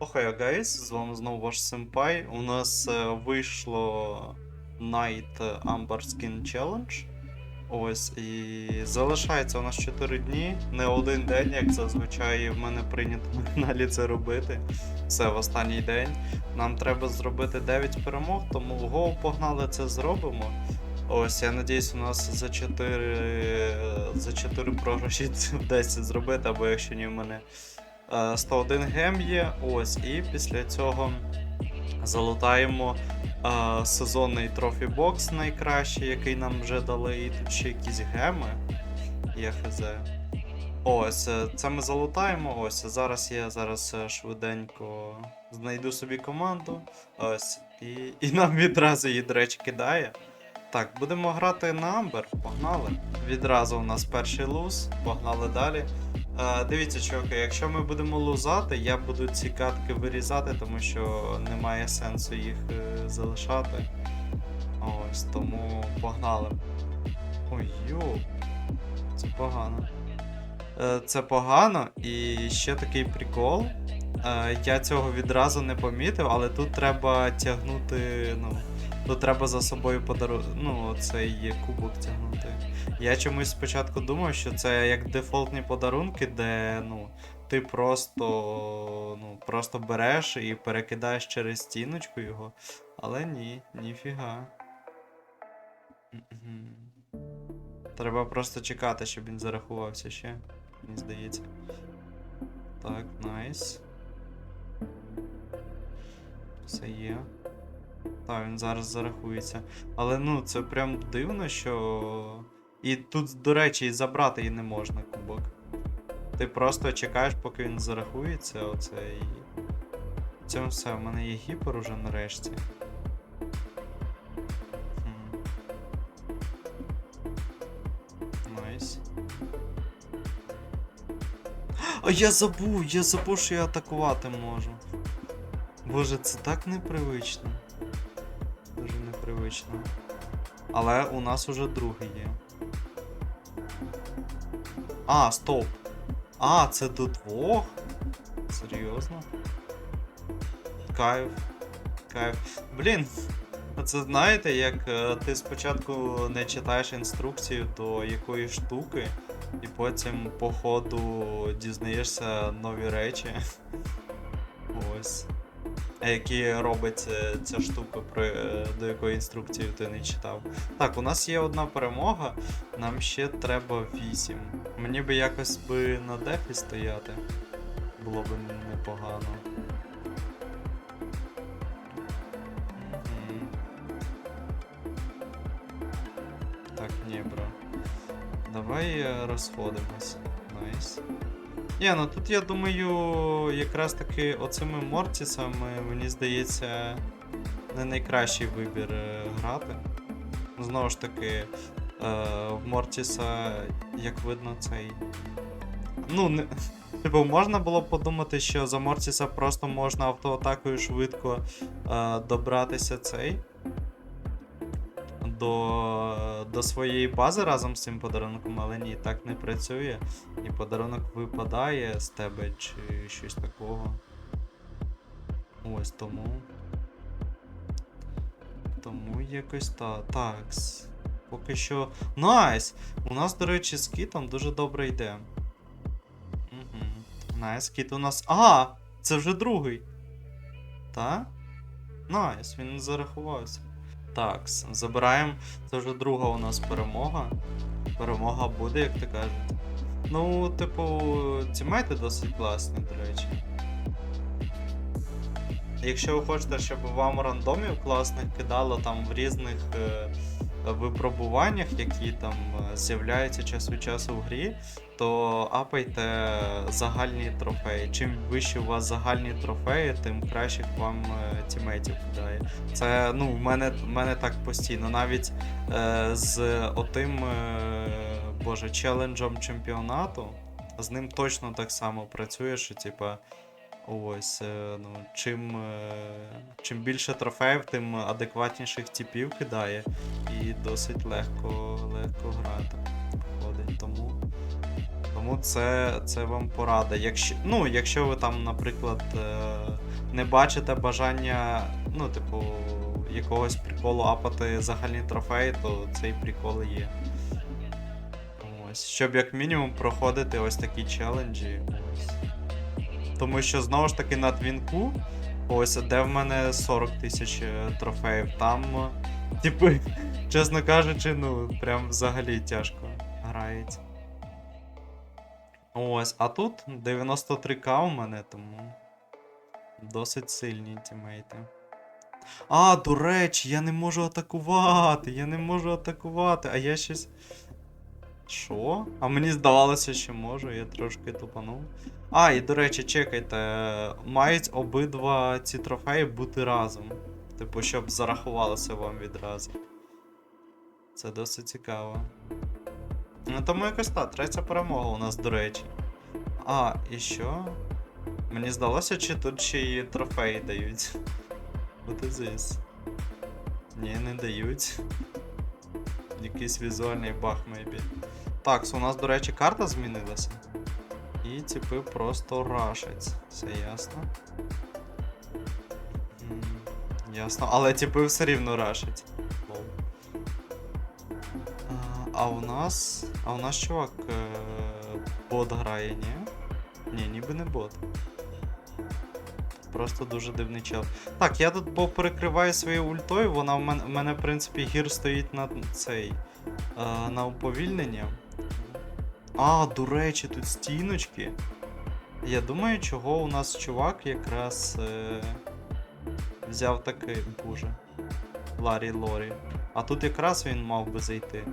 Охай, гайс, з вами знову ваш Сенпай. У нас е, вийшло Night Amber Skin Challenge. Ось, і залишається у нас 4 дні, не один день, як зазвичай в мене прийнято на каналі це робити. Все в останній день. Нам треба зробити 9 перемог, тому го погнали це зробимо. Ось, я надіюсь, у нас за 4, за 4 програші це вдасться зробити, або якщо ні, в мене 101 гем є. Ось, і після цього залутаємо е, сезонний трофі бокс найкращий, який нам вже дали. І тут ще якісь геми. Є хз. Ось, е, це ми залутаємо. Ось, зараз я зараз е, швиденько знайду собі команду. Ось. І, і нам відразу її, до речі, кидає. Так, будемо грати на Амбер. Погнали. Відразу у нас перший луз. Погнали далі. Дивіться, чуваки, якщо ми будемо лузати, я буду ці катки вирізати, тому що немає сенсу їх е, залишати. Ось, тому погнали. Ой, йо. Це погано. Е, це погано, і ще такий прикол. Е, я цього відразу не помітив, але тут треба тягнути. ну, Тут треба за собою подару... ну, цей кубок тягнути. Я чомусь спочатку думав, що це як дефолтні подарунки, де ну, ти просто, ну, просто береш і перекидаєш через стіночку його. Але ні, ніфіга. Треба просто чекати, щоб він зарахувався ще, мені здається. Так, найс. Все є. Так, він зараз зарахується. Але ну, це прям дивно, що. І тут, до речі, і забрати її не можна кубок. Ти просто чекаєш, поки він зарахується, оце і. Цьому все, в мене є гіпер уже нарешті. Хм. Найс. А я забув, я забув, що я атакувати можу. Боже, це так непривично. Дуже. Але у нас уже другий є. А, стоп. А, це до двох? Серйозно? Кайф. Кайф. Блін. Це знаєте, як е, ти спочатку не читаєш інструкцію до якоїсь штуки, і потім по ходу дізнаєшся нові речі. Ось. А які робить е, ця штука, про, е, до якої інструкції ти не читав. Так, у нас є одна перемога, нам ще треба 8. Мені би якось би на дефі стояти. Було б непогано. Так, ні, бро. Давай е, розходимось. Найс. Ні, ну тут я думаю, якраз таки оцими Мортісами, мені здається, не найкращий вибір е, грати. Знову ж таки, е, в Мортіса, як видно, цей. Ну, не. Типу, можна було подумати, що за Мортіса просто можна автоатакою швидко е, добратися цей. До, до своєї бази разом з цим подарунком, але ні, так не працює. І подарунок випадає з тебе чи щось такого. Ось тому. Тому якось та. Такс. Поки що. Найс! У нас, до речі, з кітом дуже добре йде. Угу. Найс, кіт у нас. А! Це вже другий. Та? Найс, він зарахувався. Так, забираємо. Це вже друга у нас перемога. Перемога буде, як ти кажеш. Ну, типу, тімейти досить класні, до речі. Якщо ви хочете, щоб вам рандомів класних кидало там в різних е, випробуваннях, які там е, з'являються час від часу в грі, то апайте загальні трофеї. Чим вище у вас загальні трофеї, тим кращих вам е, тімейтів кидає. Це ну, в мене, в мене так постійно. Навіть е, з отим е, боже, челенджем чемпіонату, з ним точно так само працює, що типа. Ось, е, ну, чим, е, чим більше трофеїв, тим адекватніших типів кидає. І досить легко, легко грати. Виходить. Тому, тому це, це вам порада. Якщо, ну, якщо ви там, наприклад, е, не бачите бажання, ну, типу, якогось приколу апати загальні трофеї, то цей прикол є. Ось. Щоб як мінімум проходити ось такі челенджі. Ось. Тому що знову ж таки на твінку, ось де в мене 40 тисяч е, трофеїв, там, е, типу, чесно кажучи, ну, прям взагалі тяжко грається. Ось, а тут 93к у мене, тому досить сильні тімейти. А, до речі, я не можу атакувати. Я не можу атакувати, а я щось. Що? А мені здавалося, що можу, я трошки тупанув. А, і до речі, чекайте, мають обидва ці трофеї бути разом. Типу, щоб зарахувалося вам відразу. Це досить цікаво. Ну, тому якось так, третя перемога у нас, до речі. А, і що? Мені здалося, чи тут ще й трофеї дають. What is this? Ні, не дають. Якийсь візуальний баг, maybe. Так, у нас, до речі, карта змінилася. І типи просто рашать. Все ясно. Ясно, але типи все рівно рашать. А, А у нас. А у нас чувак е, бот грає, ні? Ні, ніби не бот. Просто дуже дивний чел. Так, я тут бо перекриваю своєю ультою, вона в мене, в мене в принципі, гір стоїть на цей. Е, на уповільнення. А, до речі, тут стіночки. Я думаю, чого у нас чувак якраз е, взяв такий. Боже. Ларі Лорі. А тут якраз він мав би зайти.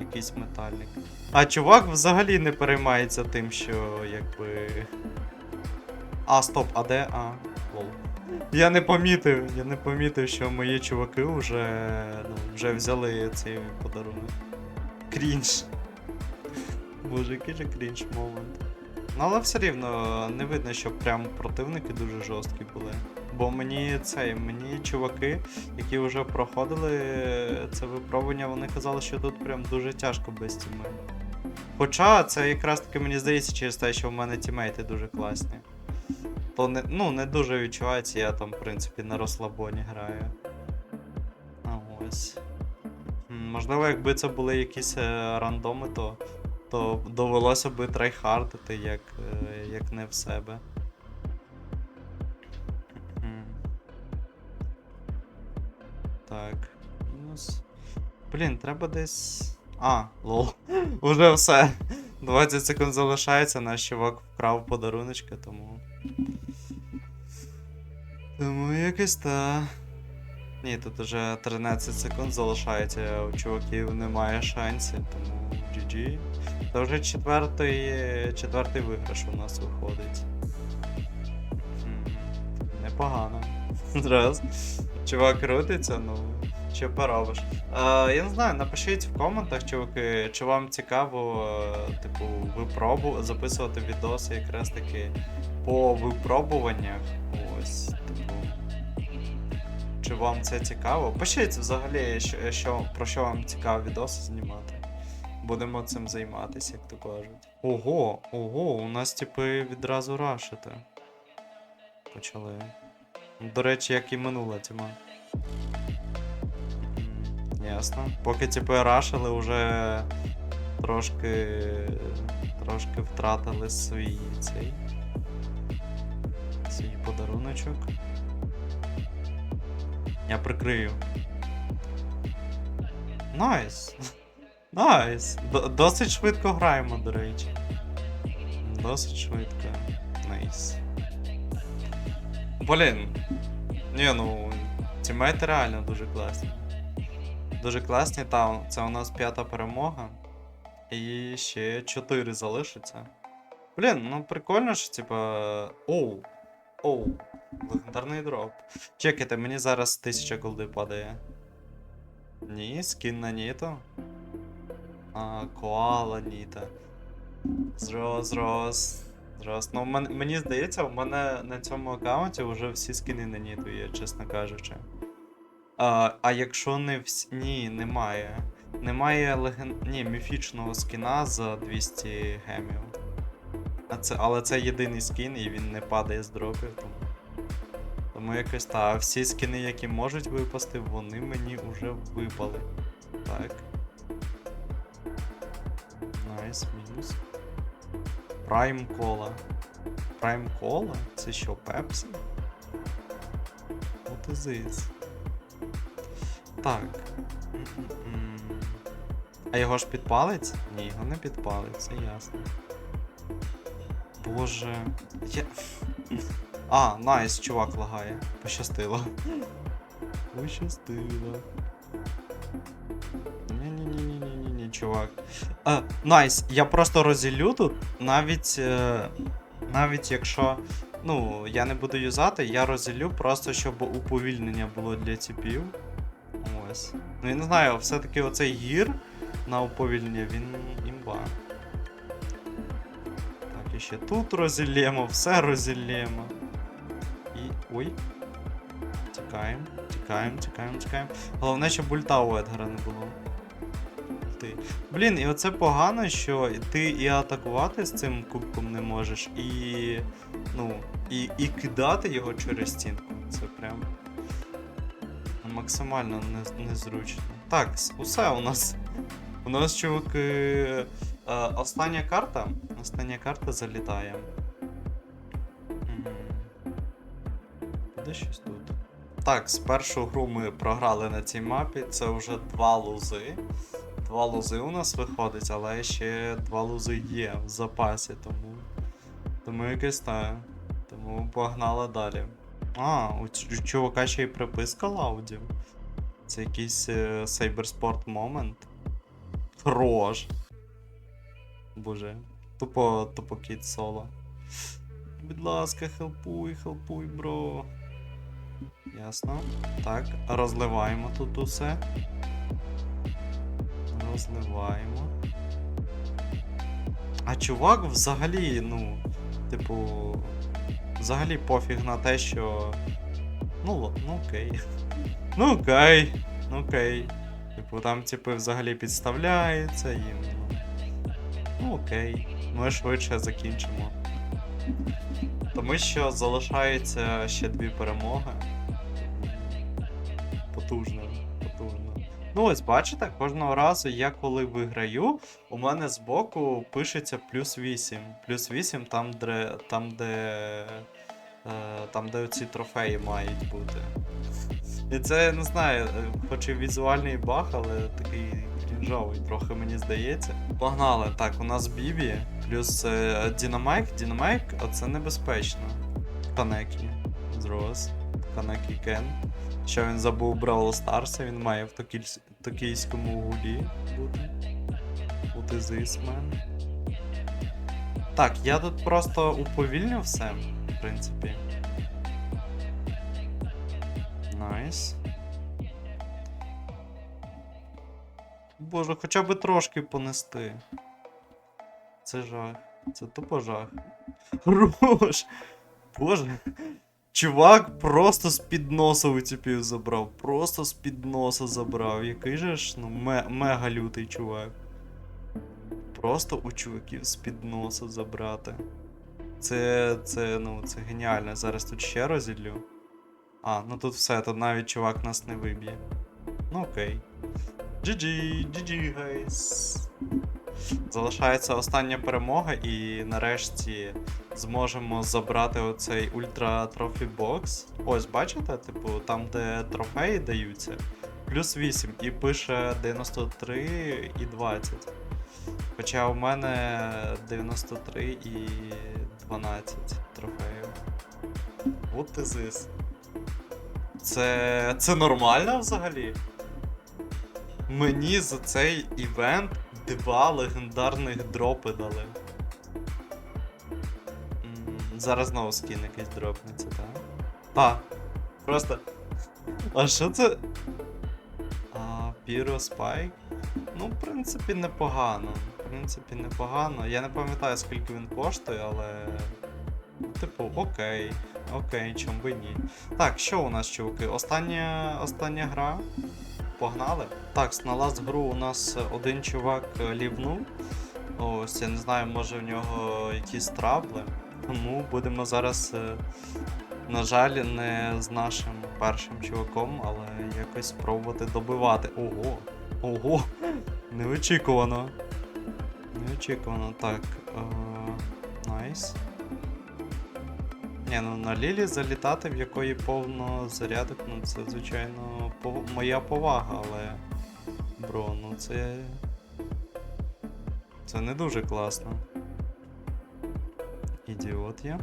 Якийсь метальник. А чувак взагалі не переймається тим, що якби. А, стоп, а де? А, лол. Я не помітив, я не помітив, що мої чуваки вже, ну, вже взяли цей подарунок. Крінж. Боже, який же крінж момент. Ну, але все рівно не видно, що прям противники дуже жорсткі були. Бо мені цей, мені чуваки, які вже проходили це випробування, вони казали, що тут прям дуже тяжко без тімей. Хоча це якраз таки мені здається через те, що в мене тімейти дуже класні. То не, ну, не дуже відчувається, я там, в принципі, на розслабоні граю. А ось. Можливо, якби це були якісь е, рандоми, то, то довелося би трайхардити, як, е, як не в себе. Так. Мінус. Блін, треба десь. А, лол. Уже все. 20 секунд залишається, наш чувак вкрав подаруночки, тому. Тому якось та. Ні, тут уже 13 секунд залишається, у чуваків немає шансів, тому GG. Це вже четвертий, четвертий виграш у нас виходить. Непогано. Раз. Чувак крутиться, ну. Що поробиш? Е, я не знаю, напишіть в коментах, чуваки, чи вам цікаво, е, типу, випробу... записувати відоси якраз таки по випробуваннях. Ось, Чи вам це цікаво? Пишіть взагалі, що, що, про що вам цікаво відоси знімати. Будемо цим займатися, як то кажуть. Ого, ого, у нас типи відразу рашити. Почали. До речі, як і минула тіма. Ясно. Поки типи рашили, вже трошки. трошки втратили свій цей. Свій подаруночок. Я прикрию. Найс. Найс. Досить швидко граємо, до речі. Досить швидко. Найс. Блін. Ні, ну. Тімейти реально дуже класні. Дуже класні, та це у нас п'ята перемога. І ще 4 залишиться. Блін, ну прикольно ж, типа. Оу. Оу. Легендарний дроп. Чекайте, мені зараз 1000 голди падає. Ні, скін на Ніто. А, коала Ніта. Зрос, зрос. Зрос. Ну, мен- мені здається, в мене на цьому аккаунті вже всі скіни на Ніту є, чесно кажучи. А, а якщо не всі. Ні, немає. Немає леген... Ні, міфічного скіна за 200 гемів. А це... Але це єдиний скін і він не падає з дропів, тому. Тому якось та, а всі скини, які можуть випасти, вони мені вже випали. Так. Найс, мінус. Прайм кола. Прайм кола? Це що, пепсі? What is this? Так. А його ж підпалить? Ні, його не підпалить, це ясно. Боже. Я... А, найс, чувак лагає. Пощастило. Пощастило. Ні-ні-ні-ні-ні-ні, чувак. А, найс, я просто розілю тут, навіть. Е, навіть якщо. Ну, я не буду юзати, я розілю просто, щоб уповільнення було для ціпів. Ось. Ну я не знаю, все-таки оцей гір на уповільнення, він імба. Ще тут розілємо, все розілємо. І. Ой. Тікаємо, тікаємо, тікаємо, тікаємо. Головне, щоб ульта у Едгара не було. Ти. Блін, і оце погано, що ти і атакувати з цим кубком не можеш, і. Ну, і, і кидати його через стінку. Це прям. Максимально не, незручно. Так, усе у нас. У нас, чуваки. Е, остання карта. Остання карта залітає. Де щось тут? Так, з першу гру ми програли на цій мапі. Це вже два лузи. Два лузи у нас виходить, але ще два лузи є в запасі, тому. Тому якось так. Тому погнали далі. А, у чувака ще й приписка лаудів. Це якийсь Cybersport момент. Хорош. Боже. Тупо, тупо кіт соло. Будь ласка, хелпуй, хелпуй, бро. Ясно. Так, розливаємо тут усе. Розливаємо. А чувак взагалі, ну, типу. Взагалі пофіг на те, що. Ну, ну окей. Ну окей. Ну окей. Типу, там, типу, взагалі підставляється їм. Окей. Ми швидше закінчимо. Тому що залишається ще дві перемоги. Потужно, потужно. Ну ось бачите, кожного разу я коли виграю, у мене збоку пишеться плюс 8. Плюс 8 там, де. там, де. Там, де ці трофеї мають бути. І це, я не знаю, е, хоч і візуальний баг, але такий крінжовий трохи мені здається. Погнали. Так, у нас Бібі, плюс е, Дінамайк. Дінамайк, оце небезпечно. Канекі. Зрос. Канекі Кен. Що він забув Бравл Старса, він має в токільсь... токійському гулі бути. Бути man. Так, я тут просто уповільню все, в принципі. Найс. Боже, хоча б трошки понести. Це жах. Це тупо жах. Хорош! Боже. Чувак просто з-під носа у забрав. Просто з-під носа забрав. Який же ж, ну, ме- мега лютий чувак. Просто у чуваків з-під носа забрати. Це, це, ну, це геніально. Зараз тут ще розіллю. А, ну тут все, тут навіть чувак нас не виб'є. Ну окей. GG, GG, guys. Залишається остання перемога, і нарешті зможемо забрати оцей ультра трофі бокс. Ось, бачите, типу, там, де трофеї даються, плюс 8 і пише 93 і 20. Хоча у мене 93 і 12 трофеїв. What is this? Це. це нормально взагалі? Мені за цей івент два легендарних дропи дали. Зараз знову скін якийсь дропнеться, так? А, просто. А що це? А, Pyro Spike? Ну, в принципі, непогано. В принципі, непогано. Я не пам'ятаю, скільки він коштує, але. Типу, окей. Окей, чому би ні. Так, що у нас, чуваки? Остання, остання гра. Погнали. Так, на ласт гру у нас один чувак е, лівнув. Ось, я не знаю, може в нього якісь трабли. Тому будемо зараз е, На жаль, не з нашим першим чуваком, але якось спробувати добивати. Ого! Ого! Неочікувано. Неочікувано. Так. Е, Найс. Ні, ну на Лілі залітати, в якої повно зарядок, ну це, звичайно, пов- моя повага, але. Бро, ну це. Це не дуже класно. Ідіот я.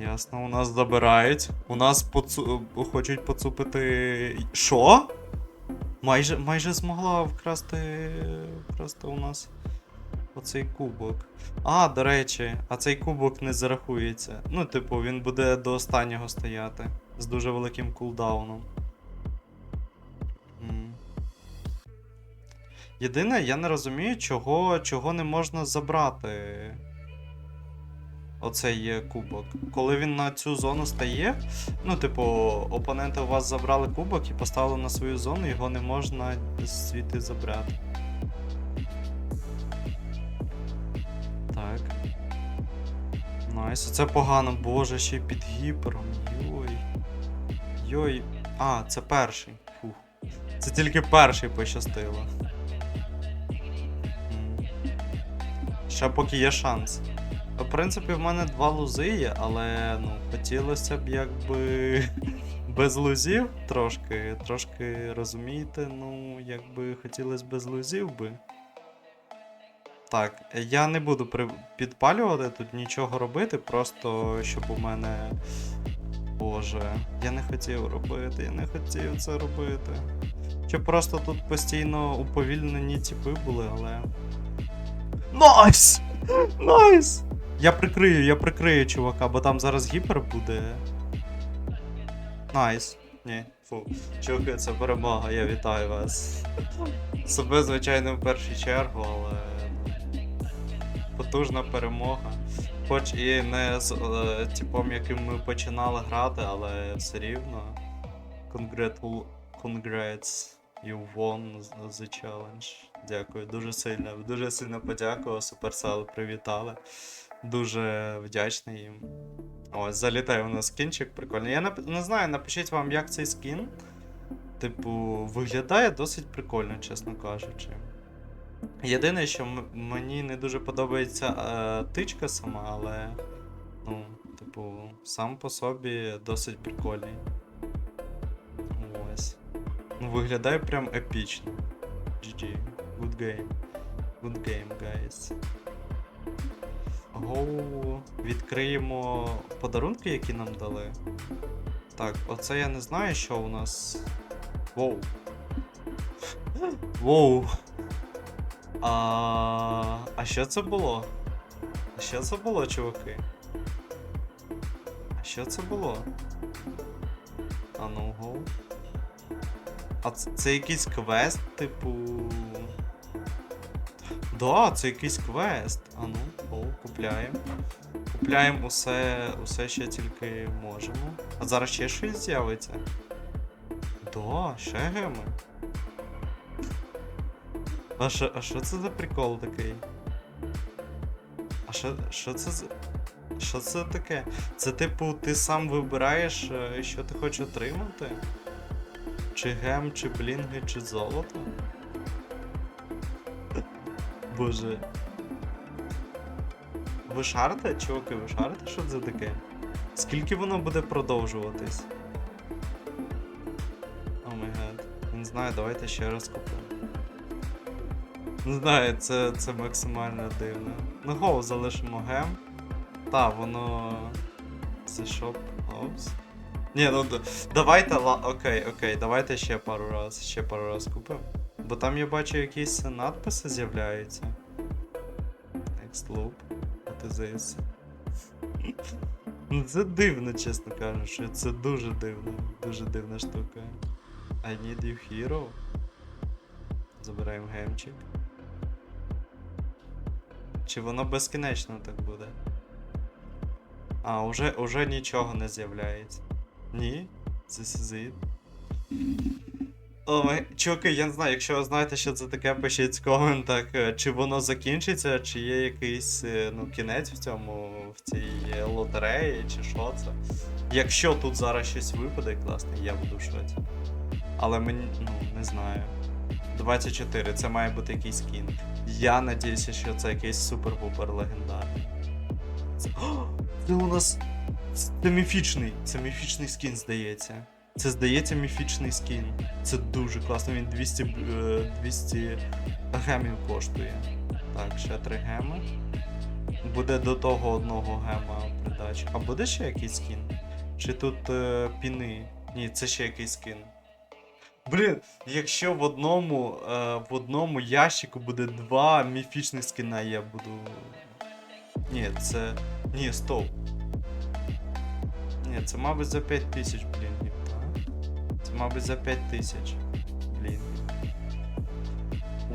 Ясно, у нас забирають. У нас поцу... хочуть поцупити. Що? Майже, майже змогла вкрасти. вкрасти у нас оцей кубок. А, до речі, а цей кубок не зарахується. Ну, типу, він буде до останнього стояти. З дуже великим кулдауном. Єдине, я не розумію, чого, чого не можна забрати. Оцей кубок. Коли він на цю зону стає, ну, типу, опоненти у вас забрали кубок і поставили на свою зону, його не можна звідти забрати. Так. Найс. Це погано, боже, ще й під гіпером. Йой. Йой. А, це перший. Фух. Це тільки перший пощастило. Ще поки є шанс. В принципі, в мене два лузи є, але ну, хотілося б якби без лузів трошки. Трошки розумієте, ну, якби хотілося без лузів би. Так, я не буду при... підпалювати тут нічого робити, просто щоб у мене. Боже, я не хотів робити, я не хотів це робити. Щоб просто тут постійно уповільнені тіпи були, але. Найс! Найс! Я прикрию, я прикрию чувака, бо там зараз гіпер буде. Найс. Ні, фу. Чуваки, це перемога, я вітаю вас. Себе, звичайно, в першу чергу, але. Потужна перемога. Хоч і не з е, типом, яким ми починали грати, але все рівно. Congratu- Congrats, you won the challenge. Дякую, дуже сильно, дуже сильно подякував. Supercell привітали. Дуже вдячний їм. Ось, залітає у нас скінчик, прикольний. Я нап- не знаю, напишіть вам, як цей скін. Типу, виглядає досить прикольно, чесно кажучи. Єдине, що мені не дуже подобається е, тичка сама, але. Ну, типу, сам по собі досить прикольний. Ну, виглядає прям епічно. GG. Good game. Good game, guys. Гоу. Відкриємо подарунки, які нам дали. Так, оце я не знаю, що у нас. Воу. Воу. А, а що це було? А що це було, чуваки? А що це було? А ну гоу. А це, це якийсь квест, типу. Да, це якийсь квест. А ну, о, купляємо. Купляємо усе, усе, що тільки можемо. А зараз ще щось з'явиться. Да, ще геми. А що, а що це за прикол такий? А що, що це за. Що це таке? Це типу, ти сам вибираєш, е, що ти хочеш отримати? Чи гем, чи блінги, чи золото? Боже. Ви шарите, чуваки, ви шарите, що це таке? Скільки воно буде продовжуватись? О май. Не знаю, давайте ще раз купимо. Не знаю, це, це максимально дивно. Ну гоу, залишимо гем. Та, воно. Це шоп. Опс. Ні, ну давайте, ла... окей, окей, давайте ще пару раз, ще пару раз купимо. Бо там я бачу якісь надписи з'являються. Next loop. This? Ну це дивно, чесно кажучи. Це дуже дивно. Дуже дивна штука. I need you hero. Забираємо гемчик. Чи воно безкінечно так буде? А, уже, уже нічого не з'являється. Ні? Is it. О, чуваки, я не знаю, якщо ви знаєте, що це таке, пишіть в коментах, е, чи воно закінчиться, чи є якийсь е, ну, кінець в цьому, в цій е, лотереї, чи що це. Якщо тут зараз щось випаде класне, я буду в. Але мені, ну, не знаю. 24, це має бути якийсь скін. Я надіюся, що це якийсь супер-пупер легендарний. Це, О, це у нас. Це міфічний. Це міфічний скін, здається. Це здається міфічний скін. Це дуже класно. Він 200, е, 200 гемів коштує. Так, ще 3 геми. Буде до того одного гема придача. А буде ще якийсь скін? Чи тут е, піни? Ні, це ще якийсь скін. Блін, якщо в одному, е, в одному ящику буде два міфічних скіна, я буду. Ні, це. Ні, стоп. Ні, це мабуть за 5 тисяч, блін, так? Це мабуть за 5 тисяч. Блін.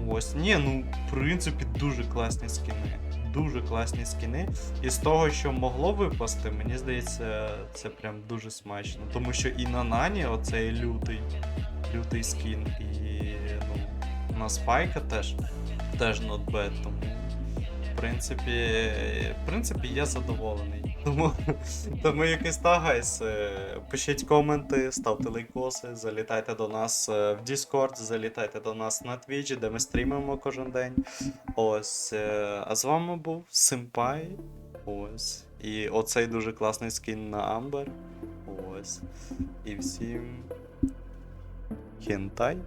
Ось. Ні, ну, в принципі, дуже класні скіни. Дуже класні скіни. І з того, що могло випасти, мені здається, це прям дуже смачно. Тому що і на Нані оцей лютий, лютий скін, і ну, на Спайка теж, теж not тому. В принципі, в принципі, я задоволений. Тому, тому якось так, гайс. е, Пишіть коменти, ставте лайкоси, залітайте до нас е, в Discord, залітайте до нас на Twitch, де ми стрімимо кожен день. Ось. е, А з вами був Симпай. Ось. І оцей дуже класний скін на Амбер. Ось. І всім. Хентай.